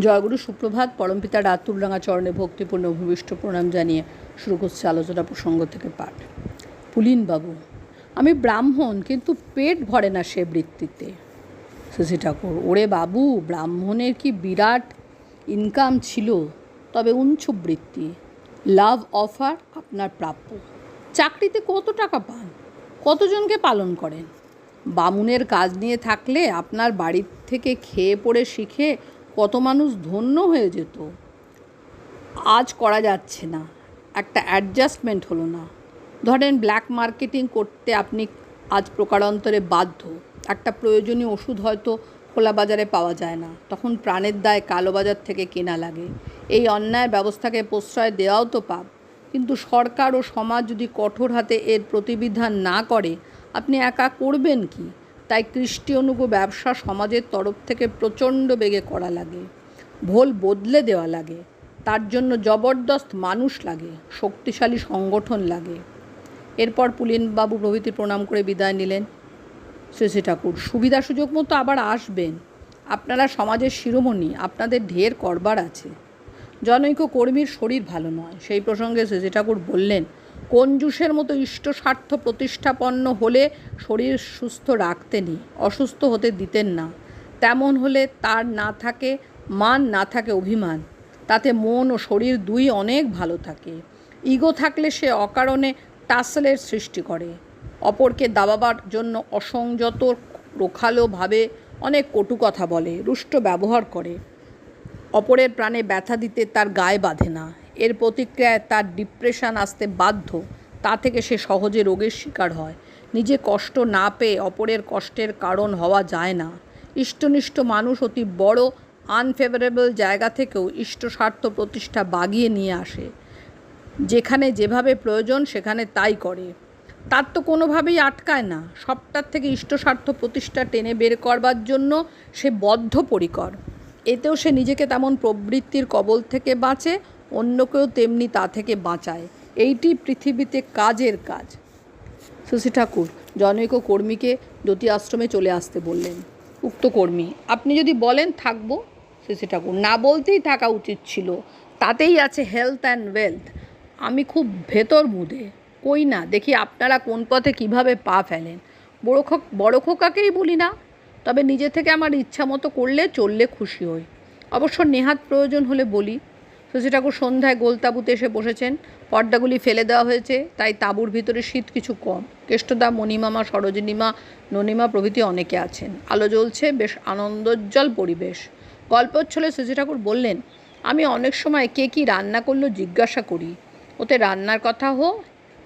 জয়গুরু সুপ্রভাত, পরমপিতা রাতুলরাঙা চরণে ভক্তিপূর্ণ ভূমিষ্ঠ প্রণাম জানিয়ে শুরু করছে আলোচনা প্রসঙ্গ থেকে পাঠ। পুলিনবাবু আমি ব্রাহ্মণ, কিন্তু পেট ভরে না সে বৃত্তিতে। শশী ঠাকুর, ওরে বাবু, ব্রাহ্মণের কি বিরাট ইনকাম ছিল, তবে বৃত্তি। লাভ অফার আপনার প্রাপ্য। চাকরিতে কত টাকা পান? কতজনকে পালন করেন? বামুনের কাজ নিয়ে থাকলে আপনার বাড়ির থেকে খেয়ে পড়ে শিখে কত মানুষ ধন্য হয়ে যেত। আজ করা যাচ্ছে না। একটা অ্যাডজাস্টমেন্ট হলো না। ধরেন ব্ল্যাক মার্কেটিং করতে আপনি আজ প্রকারান্তরে বাধ্য। একটা প্রয়োজনীয় ওষুধ হয়তো খোলা বাজারে পাওয়া যায় না। তখন প্রাণের দায় কালো বাজার থেকে কেনা লাগে। এই অন্যায় ব্যবস্থাকে প্রশ্রয় দেওয়াও তো পাপ। কিন্তু সরকার ও সমাজ যদি কঠোর হাতে এর প্রতিবিধান না করে, আপনি একা করবেন কি? তাই কৃষ্টি অনুগ ব্যবসা সমাজের তরফ থেকে প্রচণ্ড বেগে করা লাগে। ভোল বদলে দেওয়া লাগে। তার জন্য জবরদস্ত মানুষ লাগে, শক্তিশালী সংগঠন লাগে। এরপর পুলিনবাবু প্রভৃতি প্রণাম করে বিদায় নিলেন। শ্রী ঠাকুর, সুবিধা সুযোগ মতো আবার আসবেন। আপনারা সমাজের শিরোমণি, আপনাদের ঢের করবার আছে। জনৈক কর্মীর শরীর ভালো নয়। সেই প্রসঙ্গে শ্রী ঠাকুর বললেন কঞ্জুসের মতো ইষ্ট স্বার্থ প্রতিষ্ঠাপন্ন হলে শরীর সুস্থ রাখতেনই অসুস্থ হতে দিতেন না। তেমন হলে তার না থাকে, মান না থাকে অভিমান। তাতে মন ও শরীর দুই অনেক ভালো থাকে। ইগো থাকলে সে অকারণে টাসলের সৃষ্টি করে। অপরকে দাবাবার জন্য অসংযত রোখালোভাবে অনেক কটু কথা বলে, রুষ্ট ব্যবহার করে। অপরের প্রাণে ব্যথা দিতে তার গায়ে বাঁধে না। এর প্রতিক্রিয়ায় তার ডিপ্রেশন আসতে বাধ্য। তা থেকে সে সহজে রোগের শিকার হয়। নিজে কষ্ট না পেয়ে অপরের কষ্টের কারণ হওয়া যায় না। ইষ্টনিষ্ঠ মানুষ অতি বড় আনফেভারেবল জায়গা থেকেও ইষ্ট স্বার্থ প্রতিষ্ঠা বাগিয়ে নিয়ে আসে। যেখানে যেভাবে প্রয়োজন, সেখানে তাই করে। তার তো কোনোভাবেই আটকায় না। সবটার থেকে ইষ্ট স্বার্থ প্রতিষ্ঠা টেনে বের করবার জন্য সে বদ্ধপরিকর। এতেও সে নিজেকে তেমন প্রবৃত্তির কবল থেকে বাঁচে অন্যকেও তেমনি তা থেকে বাঁচায়। এইটি পৃথিবীতে কাজের কাজ। শশী ঠাকুর, জনৈক কর্মীকে জ্যোতি আশ্রমে চলে আসতে বললেন। উক্ত কর্মী, আপনি যদি বলেন থাকব শশী ঠাকুর। না বলতেই থাকা উচিত ছিল। তাতেই আছে হেলথ অ্যান্ড ওয়েলথ আমি খুব ভেতর মুদে। কই না, দেখি আপনারা কোন পথে কীভাবে পা ফেলেন। বড় খোক, বড় খোকাকেই বলি না। তবে নিজে থেকে আমার ইচ্ছা মতো করলে চললে খুশি হই। অবশ্য নেহাত প্রয়োজন হলে বলি শশী ঠাকুর সন্ধ্যায় গোলতাবুতে এসে বসেছেন। পর্দাগুলি ফেলে দেওয়া হয়েছে, তাই তাঁবুর ভিতরে শীত কিছু কম। কেষ্টদা, মণিমামা, সরোজিনীমা, ননিমা প্রভৃতি অনেকে আছেন। আলো জ্বলছে, বেশ আনন্দোজ্জ্বল পরিবেশ। গল্পচ্ছলে শশী ঠাকুর বললেন, আমি অনেক সময় কে কী রান্না করল জিজ্ঞাসা করি। ওতে রান্নার কথা হো,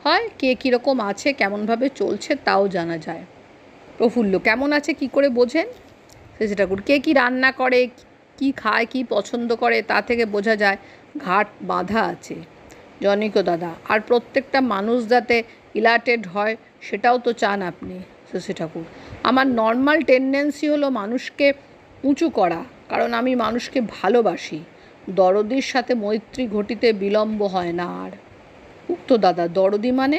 হয়, কে কীরকম আছে, কেমনভাবে চলছে, তাও জানা যায়। প্রফুল্ল, কেমন আছে, কি করে বোঝেন? শশী ঠাকুর কে কী রান্না করে খায়, কি পছন্দ করে তা থেকে বোঝা যায় ঘাট বাঁধা আছে। জনিক দাদা, আর প্রত্যেকটা মানুষ যাতে ইলাটেড হয় সেটাও তো চান আপনি, শশী ঠাকুর। আমার নর্মাল টেন্ডেন্সি হলো মানুষকে উঁচু করা, কারণ আমি মানুষকে ভালোবাসি। দরদির সাথে মৈত্রী ঘটিতে বিলম্ব হয় না আর। উক্ত দাদা, দরদি মানে?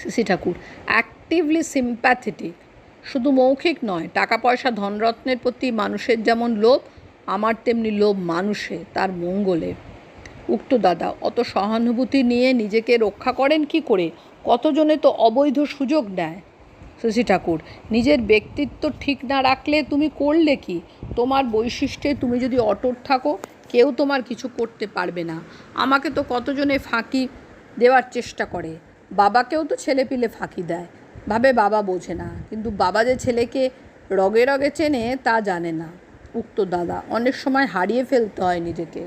সিসি ঠাকুর অ্যাক্টিভলি সিম্প্যাথেটিক শুধু মৌখিক নয় টাকা পয়সা ধনরত্নের প্রতি মানুষের যেমন লোভ আমার তেমনি লোভ মানুষে, তার মঙ্গলে। উক্ত দাদা, অত সহানুভূতি নিয়ে নিজেকে রক্ষা করেন কি করে? কতজনে তো অবৈধ সুযোগ নেয়? শশী ঠাকুর, নিজের ব্যক্তিত্ব ঠিক না রাখলে তুমি করলে কি? তোমার বৈশিষ্ট্যে তুমি যদি অটুট থাকো, কেউ তোমার কিছু করতে পারবে না। আমাকে তো কতজনে ফাঁকি দেওয়ার চেষ্টা করে। বাবাকেও তো ছেলে পিলে ফাঁকি দেয়। ভাবে বাবা বোঝে না, কিন্তু বাবা যে ছেলেকে রগে রগে চেনে, তা জানে না। উক্ত দাদা, অনেক সময় হারিয়ে ফেলতে হয় নিজেকে।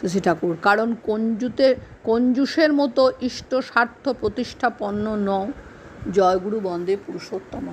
শশী ঠাকুর, কারণ কঞ্জুতে, কঞ্জুসের মতো ইষ্ট স্বার্থ প্রতিষ্ঠাপন্ন নও। জয়গুরু বন্দে পুরুষোত্তম।